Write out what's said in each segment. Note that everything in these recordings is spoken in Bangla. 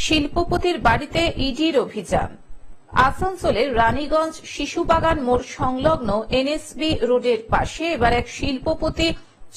শিল্পপতির বাড়িতে ইডির অভিযান আসানসোলের রানীগঞ্জ শিশুবাগান মোড় সংলগ্ন এনএসবি রোডের পাশে এবার এক শিল্পপতি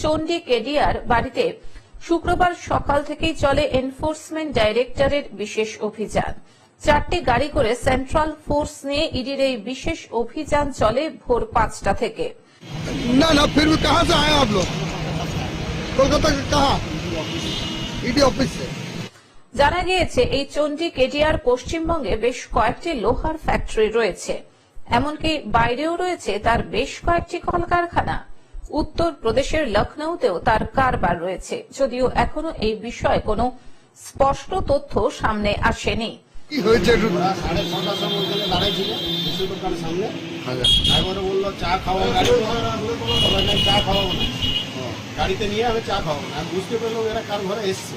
চণ্ডী কেডিয়ার বাড়িতে শুক্রবার সকাল থেকেই চলে এনফোর্সমেন্ট ডাইরেক্টরের বিশেষ অভিযান চারটি গাড়ি করে সেন্ট্রাল ফোর্স নিয়ে ইডির এই বিশেষ অভিযান চলে ভোর পাঁচটা থেকে না না ফির কলকাতা ইডি জানা গিয়েছে এই চণ্ডী কেডিয়ার পশ্চিমবঙ্গে বেশ কয়েকটি লোহার ফ্যাক্টরি রয়েছে এমনকি বাইরেও রয়েছে তার বেশ কয়েকটি কলকারখানা উত্তর প্রদেশের লখনৌতেও তার কারবার রয়েছে যদিও এখনও এই বিষয়ে কোনো স্পষ্ট তথ্য সামনে আসেনি কি হয়েছে সাড়ে ছটার সময় ওখানে দাঁড়াই ছিল দোকানের সামনে আচ্ছা। বলল চা খাওয়া গাড়িতে চা খাওয়াবো না গাড়িতে নিয়ে আমি চা খাওয়াবো না আমি বুঝতে পারলাম এরা কার ঘরে এসছে